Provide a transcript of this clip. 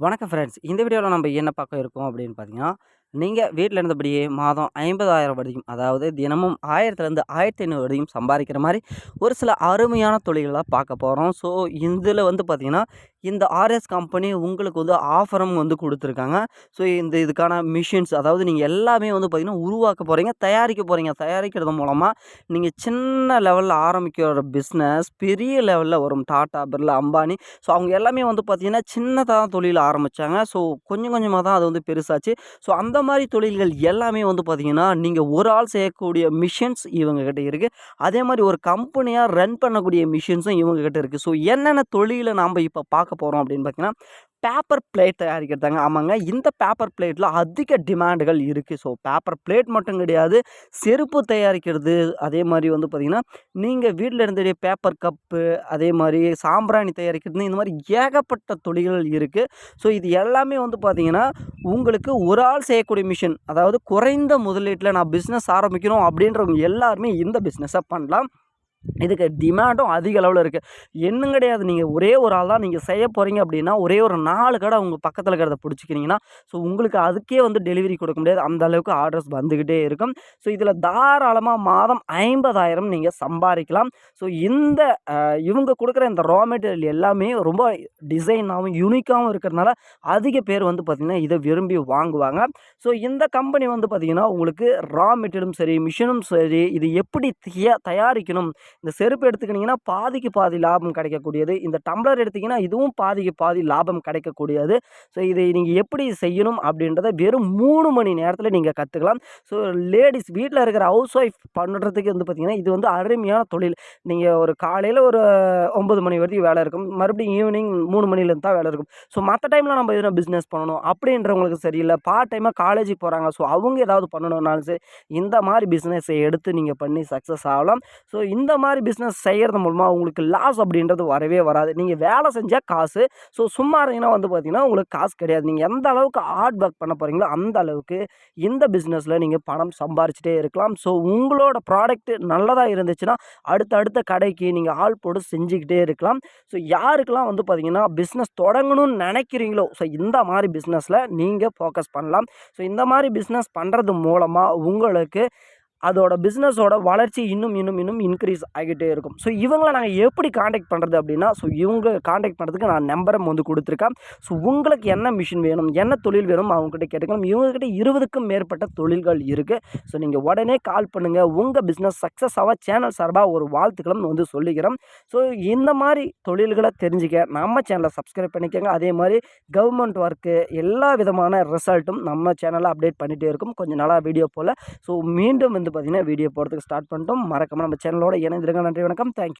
வணக்கம் ஃப்ரெண்ட்ஸ் இந்த வீடியோவில் நம்ம என்ன பார்க்க இருக்கோம் அப்படின்னு பார்த்தீங்கன்னா நீங்கள் வீட்டில் இருந்தபடியே மாதம் ஐம்பதாயிரம் வரைக்கும் அதாவது தினமும் ஆயிரத்துலேருந்து ஆயிரத்தி ஐநூறு வரைக்கும் சம்பாதிக்கிற மாதிரி ஒரு சில அருமையான தொழில்களாக பார்க்க போகிறோம் ஸோ இதில் வந்து பார்த்திங்கன்னா இந்த ஆர்எஸ் கம்பெனி உங்களுக்கு வந்து ஆஃபரும் வந்து கொடுத்துருக்காங்க. ஸோ இந்த இதுக்கான மிஷின்ஸ் அதாவது நீங்கள் எல்லாமே வந்து பார்த்திங்கன்னா உருவாக்க போகிறீங்க தயாரிக்க போகிறீங்க தயாரிக்கிறது மூலமாக நீங்கள் சின்ன லெவலில் ஆரம்பிக்கிற பிஸ்னஸ் பெரிய லெவலில் வரும். டாட்டா பிர்லா அம்பானி ஸோ அவங்க எல்லாமே வந்து பார்த்திங்கன்னா சின்னதாக தொழில் ஆரம்பித்தாங்க ஸோ கொஞ்சம் கொஞ்சமாக தான் அது வந்து பெருசாச்சு. ஸோ அந்த மாதிரி தொழில்கள் எல்லாமே வந்து பார்த்திங்கன்னா நீங்கள் ஒரு ஆள் செய்யக்கூடிய மிஷின்ஸ் இவங்கக்கிட்ட இருக்குது அதே மாதிரி ஒரு கம்பெனியாக ரன் பண்ணக்கூடிய மிஷின்ஸும் இவங்கக்கிட்ட இருக்குது ஸோ என்னென்ன தொழிலை நாம் இப்போ பார்க்க போகிறோம் அப்படின்னு பார்த்தீங்கன்னா பேப்பர் பிளேட் தயாரிக்கிறதாங்க. ஆமாங்க. இந்த பேப்பர் பிளேட்டில் அதிக டிமாண்டுகள் இருக்குது ஸோ பேப்பர் பிளேட் மட்டும் கிடையாது. செருப்பு தயாரிக்கிறது. அதே மாதிரி வந்து பார்த்திங்கன்னா நீங்கள் வீட்டில் இருந்தே பேப்பர் கப்பு அதே மாதிரி சாம்பிராணி தயாரிக்கிறது இந்த மாதிரி ஏகப்பட்ட தொழில்கள் இருக்குது ஸோ இது எல்லாமே வந்து பார்த்திங்கன்னா உங்களுக்கு ஒரு ஆள் செய்யக்கூடிய மிஷின் அதாவது குறைந்த முதலீட்டில் நான் பிஸ்னஸ் ஆரம்பிக்கணும் அப்படின்றவங்க எல்லாருமே இந்த பிஸ்னஸை பண்ணலாம். இதுக்கு டிமாண்டும் அதிக அளவில் இருக்குது என்னும் கிடையாது. நீங்கள் ஒரே ஒரு ஆள் தான் நீங்கள் செய்ய போகிறீங்க அப்படின்னா ஒரே ஒரு நாலு கடை உங்கள் பக்கத்தில் இருக்கிறத பிடிச்சிக்கிறீங்கன்னா ஸோ உங்களுக்கு அதுக்கே வந்து டெலிவரி கொடுக்க முடியாது. அந்த அளவுக்கு ஆர்டர்ஸ் வந்துக்கிட்டே இருக்கும். ஸோ இதில் தாராளமாக மாதம் ஐம்பதாயிரம் நீங்கள் சம்பாதிக்கலாம். ஸோ இந்த இவங்க கொடுக்குற இந்த ரா மெட்டீரியல் எல்லாமே ரொம்ப டிசைனாகவும் யூனிக்காகவும் இருக்கிறதுனால அதிக பேர் வந்து பார்த்திங்கன்னா இதை விரும்பி வாங்குவாங்க. ஸோ இந்த கம்பெனி வந்து பார்த்திங்கன்னா உங்களுக்கு ரா மெட்டீரியலும் சரி மிஷினும் சரி இது எப்படி தயாரிக்கணும் இந்த செருப்பு எடுத்துக்கிட்டிங்கன்னா பாதிக்கு பாதி லாபம் கிடைக்கக்கூடியது. இந்த டம்ளர் எடுத்திங்கன்னா இதுவும் பாதிக்கு பாதி லாபம் கிடைக்கக்கூடியது. ஸோ இதை நீங்கள் எப்படி செய்யணும் அப்படின்றத வெறும் மூணு மணி நேரத்தில் நீங்கள் கற்றுக்கலாம் ஸோ லேடிஸ் வீட்டில் இருக்கிற ஹவுஸ் ஒய்ஃப் பண்ணுறதுக்கு வந்து பார்த்திங்கன்னா இது வந்து அருமையான தொழில். நீங்கள் ஒரு காலையில் ஒரு ஒம்பது மணி வரைக்கும் வேலை இருக்கும். மறுபடியும் ஈவினிங் மூணு மணிலேருந்து தான் வேலை இருக்கும். ஸோ மற்ற டைமில் நம்ம எதுனா பிஸ்னஸ் பண்ணணும் அப்படின்றவங்களுக்கு சரியில்லை. பார்ட் டைமாக காலேஜுக்கு போகிறாங்க ஸோ அவங்க ஏதாவது பண்ணணும்னாலும் சரி இந்த மாதிரி பிஸ்னஸை எடுத்து நீங்கள் பண்ணி சக்ஸஸ் ஆகலாம். ஸோ இந்த மாதிரி பிஸ்னஸ் செய்கிறது மூலமாக உங்களுக்கு லாஸ் அப்படின்றது வரவே வராது. நீங்கள் வேலை செஞ்சால் காசு. ஸோ சும்மா இருந்தீங்கன்னா வந்து பார்த்தீங்கன்னா உங்களுக்கு காசு கிடையாது. நீங்கள் எந்த அளவுக்கு ஹார்ட் ஒர்க் பண்ண போகிறீங்களோ அந்த அளவுக்கு இந்த பிஸ்னஸில் நீங்கள் பணம் சம்பாரிச்சிட்டே இருக்கலாம். ஸோ உங்களோட ப்ராடக்ட் நல்லதாக இருந்துச்சுன்னா அடுத்த அடுத்த கடைக்கு நீங்கள் ஆள் போட்டு செஞ்சுக்கிட்டே இருக்கலாம். ஸோ யாருக்கெல்லாம் வந்து பார்த்தீங்கன்னா பிஸ்னஸ் தொடங்கணும்னு நினைக்கிறீங்களோ ஸோ இந்த மாதிரி பிஸ்னஸில் நீங்கள் ஃபோக்கஸ் பண்ணலாம். ஸோ இந்த மாதிரி பிஸ்னஸ் பண்ணுறது மூலமாக உங்களுக்கு அதோட பிஸ்னஸோட வளர்ச்சி இன்னும் இன்னும் இன்னும் இன்க்ரீஸ் ஆகிட்டே இருக்கும். ஸோ இவங்களை நாங்கள் எப்படி காண்டாக்ட் பண்ணுறது அப்படின்னா ஸோ இவங்க காண்டாக்ட் பண்ணுறதுக்கு நான் நம்பரும் வந்து கொடுத்துருக்கேன். ஸோ உங்களுக்கு என்ன மிஷின் வேணும் என்ன தொழில் வேணும் அவங்ககிட்ட கேட்டுக்கலாம். இவங்ககிட்ட இருபதுக்கும் மேற்பட்ட தொழில்கள் இருக்குது ஸோ நீங்கள் உடனே கால் பண்ணுங்கள் உங்கள் பிஸ்னஸ் சக்ஸஸ் ஆக சேனல் சார்பாக ஒரு வாழ்த்துக்களும் வந்து சொல்லிக்கிறோம் ஸோ இந்த மாதிரி தொழில்களை தெரிஞ்சுக்க நம்ம சேனலை சப்ஸ்கிரைப் பண்ணிக்கோங்க. அதே மாதிரி கவர்மெண்ட் ஒர்க்கு எல்லா விதமான ரிசல்ட்டும் நம்ம சேனலில் அப்டேட் பண்ணிகிட்டே இருக்கும். கொஞ்சம் நாளாக வீடியோ போல். ஸோ மீண்டும் இந்த வந்து பார்த்திங்கன்னா வீடியோ போடுறதுக்கு ஸ்டார்ட் பண்ணிட்டோம். மறக்காமல் நம்ம சேனலோட இணைந்திருங்க. நன்றி வணக்கம். தேங்க்யூ